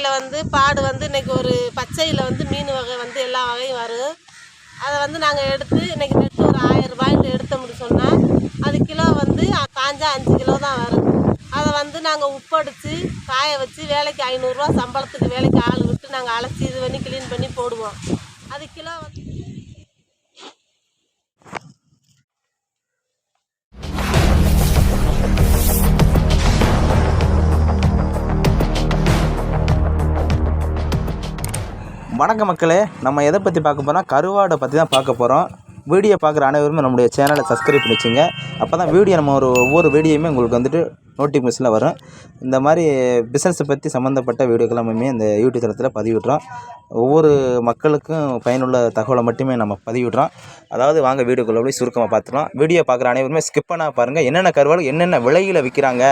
வகையில் வந்து பாடு வந்து இன்றைக்கி ஒரு பச்சையில் வந்து மீன் வகை வந்து எல்லா வகையும் வரும் அதை வந்து நாங்கள் எடுத்து இன்றைக்கி நெட்டு ஒரு ஆயிரம் ரூபாய்ட்டு எடுத்தோம்னு சொன்னால் அது கிலோ வந்து காஞ்சா அஞ்சு கிலோ தான் வரும். அதை வந்து நாங்கள் உப்படித்து காய வச்சு வேலைக்கு ஐநூறுரூவா சம்பளத்துக்கு வேலைக்கு ஆள் விட்டு நாங்கள் அலசி இது பண்ணி க்ளீன் பண்ணி போடுவோம். அது கிலோ வந்து வணக்க மக்களே நம்ம எதை பற்றி பார்க்க போகிறோம் கருவாடை பற்றி தான் பார்க்க போகிறோம் வீடியோ பார்க்குற அனைவருமே நம்முடைய சேனலை சப்ஸ்கிரைப் பண்ணி வச்சுங்க அப்போ தான் வீடியோ நம்ம ஒரு ஒவ்வொரு வீடியோமே உங்களுக்கு வந்துட்டு நோட்டிஃபிகேஷனில் வரும். இந்த மாதிரி பிஸ்னஸை பற்றி சம்மந்தப்பட்ட வீடியோக்கள் எல்லாமே இந்த யூடியூப் தளத்தில் பதிவிடுறோம். ஒவ்வொரு மக்களுக்கும் பயனுள்ள தகவலை மட்டுமே நம்ம பதிவிடுறோம். அதாவது வாங்க வீடியோக்குள்ளே போய் சுருக்கமாக பார்த்துக்கலாம் வீடியோ பார்க்குற அனைவருமே ஸ்கிப் பண்ணால் பாருங்கள் என்னென்ன கருவாடு என்னென்ன விலையில் விற்கிறாங்க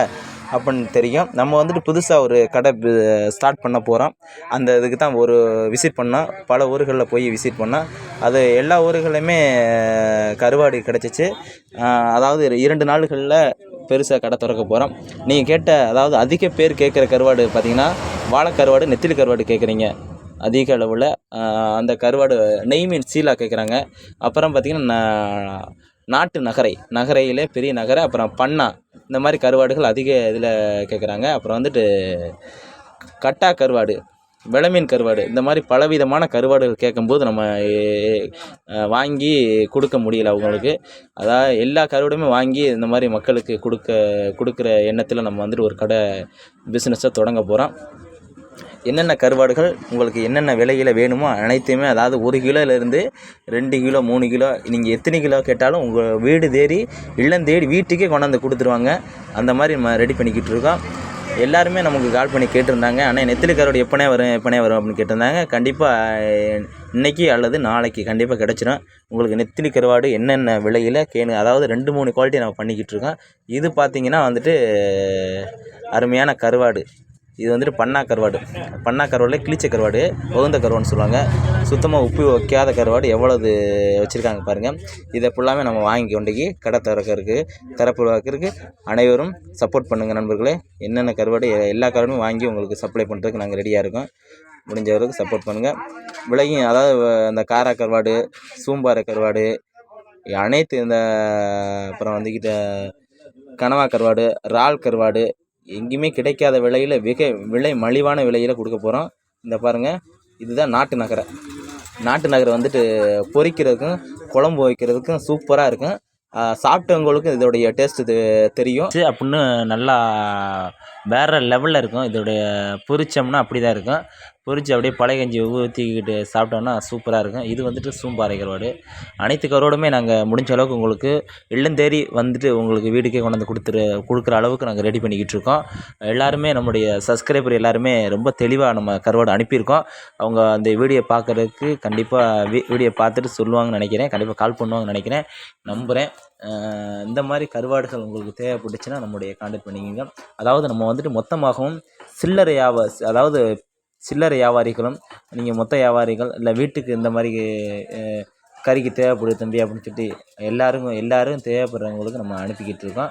அப்படின்னு தெரியும். நம்ம வந்துட்டு புதுசாக ஒரு கடை ஸ்டார்ட் பண்ண போகிறோம் அந்த இதுக்கு தான் ஒரு விசிட் பண்ணோம். பல ஊர்களில் போய் விசிட் பண்ணோம். அது எல்லா ஊர்களையுமே கருவாடு கிடச்சிச்சு. அதாவது இரண்டு நாள்களில் பெருசாக கடை திறக்க போகிறோம் நீங்கள் கேட்ட அதாவது அதிக பேர் கேட்குற கருவாடு பார்த்தீங்கன்னா வாழைக்கருவாடு நெத்திலி கருவாடு கேட்குறீங்க அதிக அளவில். அந்த கருவாடு நெய் மீன் சீலா கேட்குறாங்க அப்புறம் பார்த்திங்கன்னா நான் நாட்டு நகரை நகரையிலே பெரிய நகரை அப்புறம் பண்ணா இந்த மாதிரி கருவாடுகள் அதிக இதில் கேட்குறாங்க அப்புறம் வந்துட்டு கட்டா கருவாடு விளமீன் கருவாடு இந்த மாதிரி பலவிதமான கருவாடுகள் கேட்கும்போது நம்ம வாங்கி கொடுக்க முடியல அவங்களுக்கு. அதாவது எல்லா கருவாடுமே வாங்கி இந்த மாதிரி மக்களுக்கு கொடுக்க கொடுக்குற எண்ணத்தில் நம்ம வந்துட்டு ஒரு கடை பிஸ்னஸை தொடங்க போகிறோம் என்னென்ன கருவாடுகள் உங்களுக்கு என்னென்ன விலையில் வேணுமோ அனைத்தையுமே அதாவது ஒரு கிலோலேருந்து ரெண்டு கிலோ மூணு கிலோ நீங்கள் எத்தனை கிலோ கேட்டாலும் உங்கள் வீடு தேடி இல்லம் தேடி வீட்டுக்கே கொண்டாந்து கொடுத்துருவாங்க. அந்த மாதிரி நம்ம ரெடி பண்ணிக்கிட்டு இருக்கோம். எல்லாருமே நமக்கு கால் பண்ணி கேட்டிருந்தாங்க. ஆனால் நெத்திலி கருவாடு எப்போனே வரும் எப்போனே வரும் அப்படின்னு கேட்டிருந்தாங்க. கண்டிப்பாக இன்னைக்கு அல்லது நாளைக்கு கண்டிப்பாக கிடச்சிரும். உங்களுக்கு நெத்திலி கருவாடு என்னென்ன விலையில் கேணு அதாவது ரெண்டு மூணு குவாலிட்டி நம்ம பண்ணிக்கிட்டு இருக்கோம். இது பார்த்தீங்கன்னா வந்துட்டு அருமையான கருவாடு. இது வந்துட்டு பண்ணா கருவாடு. பண்ணா கருவாடில் கிழிச்ச கருவாடு உகந்த கருவாடுன்னு சொல்லுவாங்க. சுத்தமாக உப்பு வைக்காத கருவாடு எவ்வளவு வச்சுருக்காங்க பாருங்கள் இதை ஃபுல்லாமே நம்ம வாங்கி கொண்டுக்கி கடை திறக்கறதுக்கு திறப்புறதுக்கு அனைவரும் சப்போர்ட் பண்ணுங்கள் நண்பர்களே. என்னென்ன கருவாடு எல்லா கருவாடும் வாங்கி உங்களுக்கு சப்ளை பண்ணுறதுக்கு நாங்கள் ரெடியாக இருக்கோம். முடிஞ்ச வரைக்கும் சப்போர்ட் பண்ணுங்கள் விலையும் அதாவது வ- காரா கருவாடு சூம்பாறை கருவாடு அனைத்து இந்த அப்புறம் வந்துக்கிட்ட கனவா கருவாடு இறால் கருவாடு எங்கேயுமே கிடைக்காத விலையில் மிக விலை மலிவான விலையில் கொடுக்க போகிறோம் இந்த பாருங்கள் இதுதான் நாட்டு நகரை. நாட்டு நகரை வந்துட்டு பொறிக்கிறதுக்கும் குழம்பு வைக்கிறதுக்கும் சூப்பராக இருக்கும். சாப்பிட்டவங்களுக்கும் இதோடைய டேஸ்ட்டு தெரியும். அப்படின்னு நல்லா வேறு லெவலில் இருக்கும். இதோடைய பொரிச்சோம்னா அப்படி தான் இருக்கும். பொரித்து அப்படியே பழைய கஞ்சி ஊற்றிக்கிட்டு சாப்பிட்டோன்னா சூப்பராக இருக்கும். இது வந்துட்டு சூம்பாறை கருவாடு அனைத்து கருவாடுமே நாங்கள் முடிஞ்ச அளவுக்கு உங்களுக்கு இல்லந்தேரி வந்துட்டு உங்களுக்கு வீட்டுக்கே கொண்டு வந்து கொடுத்துரு கொடுக்குற அளவுக்கு நாங்கள் ரெடி பண்ணிக்கிட்டு இருக்கோம். எல்லாருமே நம்முடைய சப்ஸ்கிரைபர் எல்லாருமே ரொம்ப தெளிவாக நம்ம கருவாடு அனுப்பியிருக்கோம். அவங்க அந்த வீடியோ பார்க்குறதுக்கு கண்டிப்பாக வீ வீடியோ பார்த்துட்டு சொல்லுவாங்கன்னு நினைக்கிறேன். கண்டிப்பாக கால் பண்ணுவாங்கன்னு நினைக்கிறேன். நம்புகிறேன் இந்த மாதிரி கருவாடுகள் உங்களுக்கு தேவைப்பட்டுச்சுன்னா நம்முடைய காண்டாக்ட் பண்ணிக்கோங்க. அதாவது நம்ம வந்துட்டு மொத்தமாகவும் சில்லறையாக அதாவது சில்லறை வியாபாரிகளும் நீங்கள் மொத்த வியாபாரிகள் இல்லை வீட்டுக்கு இந்த மாதிரி கறிக்கு தேவைப்படுது தம்பி அப்படின்னு சொல்லிட்டு எல்லாருக்கும் எல்லாரும் தேவைப்படுறவங்களுக்கு நம்ம அனுப்பிக்கிட்டு இருக்கோம்.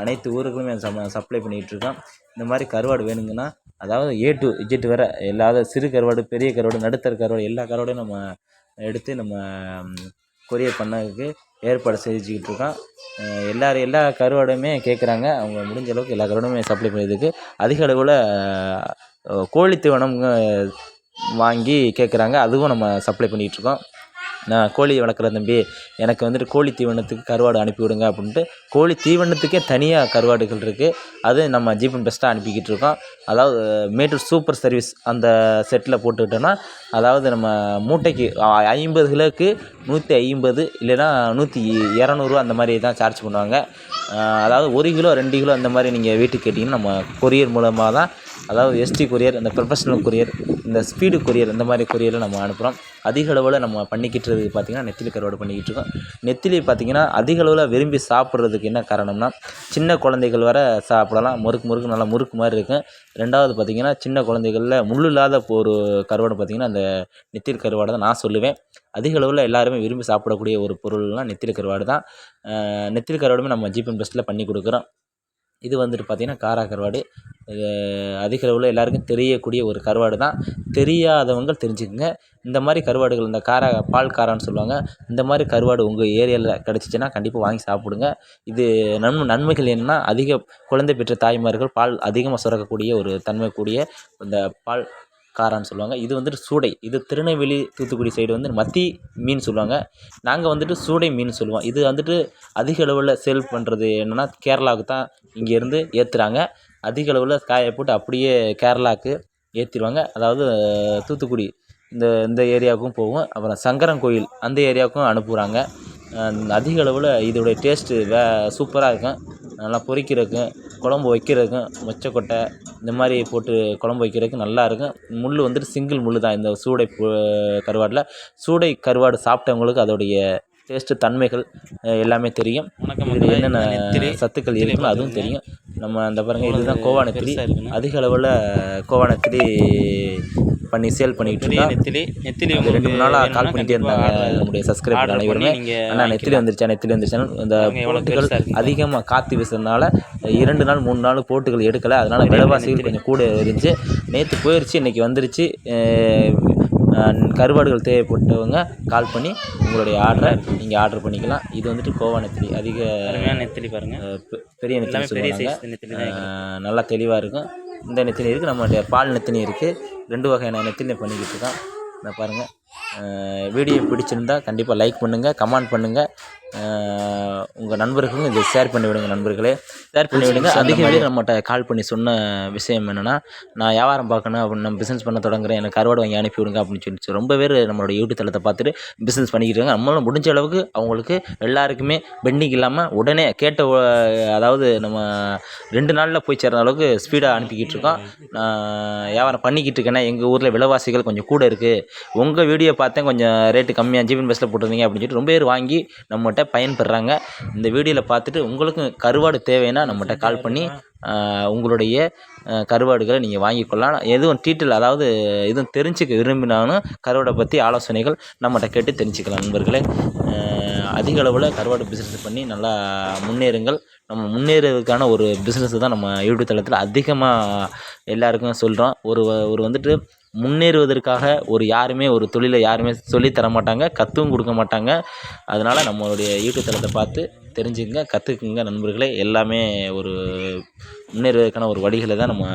அனைத்து ஊருக்குமே சம சப்ளை பண்ணிக்கிட்டு இருக்கோம். இந்த மாதிரி கருவாடு வேணுங்கன்னா அதாவது ஏ டு இஜெட் வர எல்லாத சிறு கருவாடு பெரிய கருவாடு நடுத்தர கருவாடு எல்லா கருவாடையும் நம்ம எடுத்து நம்ம கொரியர் பண்ணதுக்கு ஏற்பாடு செஞ்சுக்கிட்டு இருக்கோம். அஹ் எல்லா கருவாடுமே கேட்குறாங்க அவங்க முடிஞ்ச அளவுக்கு எல்லா கருவாடுமே சப்ளை பண்ணியதுக்கு அதிக அளவில் கோழி தீவனம் வாங்கி கேட்குறாங்க அதுவும் நம்ம சப்ளை பண்ணிகிட்ருக்கோம் நான் கோழி வளர்க்குறேன் தம்பி. எனக்கு வந்துட்டு கோழி தீவனத்துக்கு கருவாடு அனுப்பி விடுங்க அப்படின்ட்டு கோழி தீவனத்துக்கே தனியாக கருவாடுகள் இருக்குது அது நம்ம ஜீப்பன் பெஸ்ட்டாக அனுப்பிக்கிட்டு இருக்கோம் அதாவது மேட்டூர் சூப்பர் சர்வீஸ் அந்த செட்டில் போட்டுக்கிட்டோன்னா அதாவது நம்ம மூட்டைக்கு ஐம்பது கிலோவுக்கு நூற்றி ஐம்பது இல்லைன்னா நூற்றி இரநூறுவா அந்த மாதிரி தான் சார்ஜ் பண்ணுவாங்க. அதாவது ஒரு கிலோ ரெண்டு கிலோ அந்த மாதிரி நீங்கள் வீட்டுக்கு கேட்டிங்கன்னா நம்ம கொரியர் மூலமாக தான் அதாவது எஸ்டி கொரியர் இந்த ப்ரொஃபஷனல் கொரியர் இந்த ஸ்பீடு கொரியர் இந்த மாதிரி கொரியரில் நம்ம அனுப்புகிறோம் அதிக அளவில் நம்ம பண்ணிக்கிட்டு இருக்கிறது பார்த்திங்கன்னா நெத்திலி கருவாடு பண்ணிக்கிட்டு இருக்கோம். நெத்திலி பார்த்திங்கன்னா அதிக அளவில் விரும்பி சாப்பிட்றதுக்கு என்ன காரணம்னா சின்ன குழந்தைகள் வர சாப்பிடலாம். முறுக்கு முறுக்கு நல்லா முறுக்கு மாதிரி இருக்கும். ரெண்டாவது பார்த்திங்கன்னா சின்ன குழந்தைகளில் முள் இல்லாத ஒரு கருவாடு பார்த்திங்கன்னா அந்த நெத்திலி கருவாடை தான் நான் சொல்லுவேன். அதிக அளவில் எல்லாருமே விரும்பி சாப்பிடக்கூடிய ஒரு பொருள்னால் நெத்திலி கருவாடு தான். நெத்திலி கருவாடுமே நம்ம ஜிபன் பெஸ்ட்டில் பண்ணி கொடுக்குறோம். இது வந்துட்டு பார்த்திங்கன்னா காரா கருவாடு. இது அதிக அளவில் எல்லாருக்கும் தெரியக்கூடிய ஒரு கருவாடு தான். தெரியாதவங்க தெரிஞ்சுக்கங்க. இந்த மாதிரி கருவாடுகள் இந்த காரா பால் காரான்னு சொல்லுவாங்க. இந்த மாதிரி கருவாடு உங்கள் ஏரியாவில் கிடச்சிச்சின்னா கண்டிப்பாக வாங்கி சாப்பிடுங்க. இது நன்மை நன்மைகள் என்னென்னா அதிக குழந்தை பெற்ற தாய்மார்கள் பால் அதிகமாக சுரக்கக்கூடிய ஒரு தன்மை கூடிய இந்த பால் காரான்னு சொல்லுவாங்க. இது வந்துட்டு சூடை. இது திருநெல்வேலி தூத்துக்குடி சைடு வந்து மத்தி மீன் சொல்லுவாங்க. நாங்கள் வந்துட்டு சூடை மீன் சொல்லுவோம். இது வந்துட்டு அதிக அளவில் சேல் பண்ணுறது என்னென்னா கேரளாவுக்கு தான் இங்கேருந்து ஏற்றுறாங்க அதிக அளவில் காய போட்டு அப்படியே கேரளாவுக்கு ஏற்றிடுவாங்க அதாவது தூத்துக்குடி இந்த இந்த ஏரியாவுக்கும் போகும். அப்புறம் சங்கரன் கோயில் அந்த ஏரியாவுக்கும் அனுப்புகிறாங்க அதிக அளவில் இதோடைய டேஸ்ட்டு வே சூப்பராக இருக்கும். நல்லா பொரிக்கிறதுக்கும் குழம்பு வைக்கிறதுக்கும் மொச்சக்கொட்டை இந்த மாதிரி போட்டு குழம்பு வைக்கிறதுக்கு நல்லாயிருக்கும் முள் வந்துட்டு சிங்கிள் முள் தான். இந்த சூடை கருவாடில் சூடை கருவாடு சாப்பிட்டவங்களுக்கு அதோடைய டேஸ்ட்டு தன்மைகள் எல்லாமே தெரியும். இதில் என்னென்ன சத்துக்கள் இருக்குன்னு அதுவும் தெரியும். நம்ம அந்த பாருங்க இதுதான் கோவா நெத்திலி அதிக அளவில் கோவா நெத்திலி பண்ணி சேல் பண்ணிக்கிட்டு இருக்கோம். நெத்திலி நெத்திலி ரெண்டு மூணு நாளாக கால் பண்ணிட்டே இருந்தாங்க நம்முடைய சப்ஸ்கிரைபர் அனைவருமே. அண்ணா நெத்திலி வந்துருச்சா நெத்திலி வந்துருச்சான்னு இந்த போட்டுகள். அதிகமாக காற்று வீசுறதுனால இரண்டு நாள் மூணு நாள் போட்டுகள் எடுக்கலை. அதனால விலைவாசிகள் கொஞ்சம் கூட இருந்துச்சு. நேற்று போயிருச்சு இன்னைக்கு வந்துருச்சு. கருவாடுகள் தேவைப்பட்டவங்க கால் பண்ணி உங்களுடைய ஆர்டரை நீங்கள் ஆர்டர் பண்ணிக்கலாம். இது வந்துட்டு கோவா நெத்திலி. அதிக நெத்திலி பாருங்க. அஹ் பெ- பெரிய நெத்திலி சொல்லுவாங்க. நல்லா தெளிவாக இருக்கும். இந்த நெத்திலி இருக்குது நம்மளுடைய பால் நெத்திலி இருக்குது ரெண்டு வகையான நெத்திலி பண்ணிக்கிட்டு இருக்கோம். இந்த பாருங்கள் வீடியோ பிடிச்சிருந்தா கண்டிப்பாக லைக் பண்ணுங்கள் கமெண்ட் பண்ணுங்கள் உங்கள் நண்பர்களுக்கும் இதை ஷேர் பண்ணி விடுங்க நண்பர்களே ஷேர் பண்ணி விடுங்க அதிக பேர் நம்மகிட்ட கால் பண்ணி சொன்ன விஷயம் என்னென்னா நான் வியாபாரம் பார்க்கணும் அப்படின்னு நான் பிஸ்னஸ் பண்ண தொடங்குறேன் எனக்கு கருவாடு வாங்கி அனுப்பி விடுங்க அப்படின்னு சொல்லிட்டு ரொம்ப பேர் நம்மளோட யூடியூப் தளத்தை பார்த்துட்டு பிஸ்னஸ் பண்ணிக்கிட்டு இருக்காங்க. நம்மளும் முடிஞ்ச அளவுக்கு அவங்களுக்கு எல்லாருக்குமே பெண்டிங் இல்லாமல் உடனே கேட்ட அதாவது நம்ம ரெண்டு நாளில் போய் சேர்ற அளவுக்கு ஸ்பீடாக அனுப்பிக்கிட்டு இருக்கோம். நான் வியாபாரம் பண்ணிக்கிட்டு இருக்கேன்னா எங்கள் ஊரில் விலைவாசிகள் கொஞ்சம் கூட இருக்குது உங்கள் வீடியோ பார்த்தேன் கொஞ்சம் ரேட்டு கம்மியாக ஜிபின் பஸ்ஸில் போட்டிருந்தீங்க அப்படின்னு சொல்லிட்டு ரொம்ப பேர் வாங்கி நம்மகிட்ட பயன்பெறாங்க. இந்த வீடியோவில் பார்த்துட்டு உங்களுக்கும் கருவாடு தேவைன்னா நம்மகிட்ட கால் பண்ணி உங்களுடைய கருவாடுகளை நீங்கள் வாங்கிக்கொள்ளலாம். எதுவும் டீட்டெயில் அதாவது எதுவும் தெரிஞ்சுக்க விரும்பினாலும் கருவாடை பற்றி ஆலோசனைகள் நம்மகிட்ட கேட்டு தெரிஞ்சுக்கலாம் நண்பர்களே. அதிக அளவில் கருவாடு பிஸ்னஸ் பண்ணி நல்லா முன்னேறுங்கள். நம்ம முன்னேறதுக்கான ஒரு பிஸ்னஸ் தான் நம்ம யூடியூப் தளத்தில் அதிகமாக எல்லாருக்கும் சொல்கிறோம் ஒரு வ- ஒரு வந்துட்டு முன்னேறுவதற்காக ஒரு யாருமே ஒரு தொழிலை யாருமே சொல்லித் தர மாட்டாங்க கற்றுவும் கொடுக்க மாட்டாங்க. அதனால் நம்மளுடைய யூடியூப் தளத்தை பார்த்து தெரிஞ்சுக்கங்க கற்றுக்குங்க நண்பர்களே. எல்லாமே ஒரு முன்னேறுவதற்கான ஒரு வழிகளை தான் நம்ம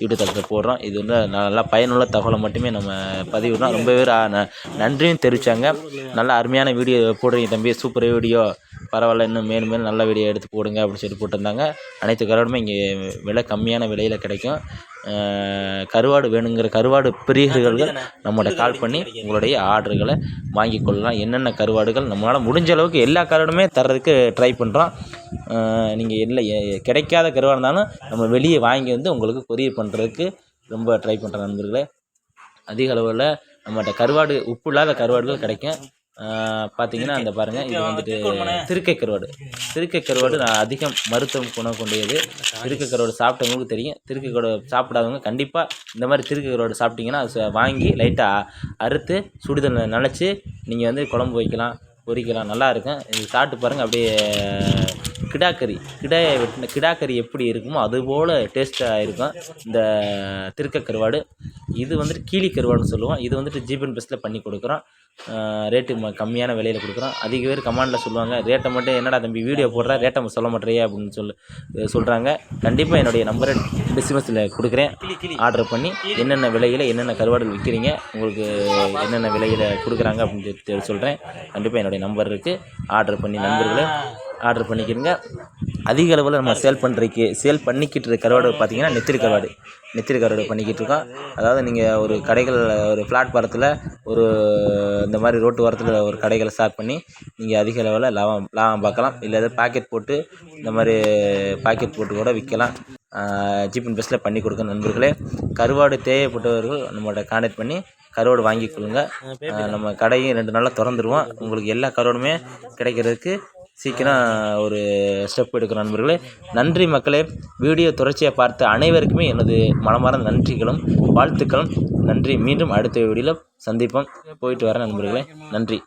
யூடியூப் தளத்தில் போடுறோம். இது வந்து நல்லா பயனுள்ள தகவலை மட்டுமே நம்ம பதிவிடுறோம். ரொம்ப பேர் ந- நன்றியும் தெரிவித்தாங்க நல்லா அருமையான வீடியோ போடுறீங்க தம்பி. Super video. பரவாயில்ல இன்னும் மேலும் மேலும் நல்ல வீடியோ எடுத்து போடுங்க அப்படின்னு சொல்லி போட்டிருந்தாங்க. அனைத்து கருவாடுமே இங்கே விலை கம்மியான விலையில் கிடைக்கும். கருவாடு வேணுங்கிற கருவாடு பிரியர்கள் நம்மகிட்ட கால் பண்ணி உங்களுடைய ஆர்டர்களை வாங்கி கொள்ளலாம். என்னென்ன கருவாடுகள் நம்மளால் முடிஞ்ச அளவுக்கு எல்லா கருவாடுமே தர்றதுக்கு ட்ரை பண்ணுறோம் நீங்கள் இல்லை கிடைக்காத கருவாடு இருந்தாலும் நம்ம வெளியே வாங்கி வந்து உங்களுக்கு கொரியர் பண்ணுறதுக்கு ரொம்ப ட்ரை பண்ணுற நண்பர்களே. அதிக அளவில் நம்மகிட்ட கருவாடு உப்பு இல்லாத கருவாடுகள் கிடைக்கும். பார்த்தீங்கன்னா அந்த பாருங்கள் இது வந்துட்டு திருக்கை கருவாடு திருக்கை கருவாடு நான் அதிகம் மருத்துவம் குணம் கொண்டது திருக்கை கருவாடு சாப்பிட்டவங்களுக்கு தெரியும். திருக்கை கருவாடு சாப்பிடாதவங்க கண்டிப்பாக இந்த மாதிரி திருக்கை கருவாடு சாப்பிட்டீங்கன்னா அது வாங்கி லைட்டாக அறுத்து சுடுதண்ண நினச்சி நீங்கள் வந்து குழம்பு வைக்கலாம் பொரிக்கலாம் நல்லா இருக்கும். இது சாப்பிட்டு பாருங்கள் அப்படியே கிடாக்கறி. கிடாயை வெட்டின கிடாக்கறி எப்படி இருக்குமோ அதுபோல் டேஸ்ட்டாக இருக்கும். இந்த திருக்க கருவாடு இது வந்துட்டு கீழி கருவாடுன்னு சொல்லுவோம். இது வந்துட்டு ஜிபன் பெஸ்ட்டில் பண்ணி கொடுக்குறோம். ரேட்டு ம கம்மியான விலையில் கொடுக்குறோம். அதிக பேர் கமாண்டில் சொல்லுவாங்க. ரேட்டை மட்டும் என்னடா தம்பி வீடியோ போடுற? ரேட்டை சொல்ல மாட்டேறியே அப்படின்னு சொல்லி சொல்கிறாங்க கண்டிப்பாக என்னுடைய நம்பரை டிஸ்கிரிப்ஷனில் கொடுக்குறேன். ஆர்டர் பண்ணி என்னென்ன விலையில் என்னென்ன கருவாடுகள் விற்கிறீங்க உங்களுக்கு என்னென்ன விலையில் கொடுக்குறாங்க அப்படின்னு சொல்லி சொல்கிறேன் கண்டிப்பாக என்னுடைய நம்பர் இருக்குது ஆர்டர் பண்ணி நண்பர்களை ஆர்டர் பண்ணிக்கிறங்க. அதிக அளவில் நம்ம சேல் பண்ணுறதுக்கு சேல் பண்ணிக்கிட்டு இருக்க கருவாடு பார்த்தீங்கன்னா நெத்திரி கருவாடு. நெத்திரி கருவாடு பண்ணிக்கிட்டு இருக்கோம் அதாவது நீங்கள் ஒரு கடைகள் ஒரு பிளாட்பாரத்தில் ஒரு இந்த மாதிரி ரோட்டு ஓரத்தில் ஒரு கடைகளை ஸ்டார்ட் பண்ணி நீங்கள் அதிக அளவில் லாபம் லாபம் பார்க்கலாம். இல்லை ஏதாவது பாக்கெட் போட்டு இந்த மாதிரி பாக்கெட் போட்டு கூட விற்கலாம். ஜிபின் பஸ்ஸில் பண்ணி கொடுக்க நண்பர்களே கருவாடு தேவைப்பட்டவர்கள் நம்மள்ட்ட கான்டாக்ட் பண்ணி கருவாடு வாங்கிக் கொள்ளுங்கள் நம்ம கடையும் ரெண்டு நாளில் திறந்துருவோம். உங்களுக்கு எல்லா கருவாடுமே கிடைக்கிறதுக்கு சீக்கிரம் ஒரு ஸ்டெப் எடுக்கிறோம் நண்பர்களே. நன்றி மக்களே. வீடியோ தொடர்ச்சியாக பார்த்த அனைவருக்குமே எனது மனமார்ந்த நன்றிகளும் வாழ்த்துக்களும். நன்றி. மீண்டும் அடுத்த வீடியோவில் சந்திப்போம். போயிட்டு வரேன் நண்பர்களே. நன்றி.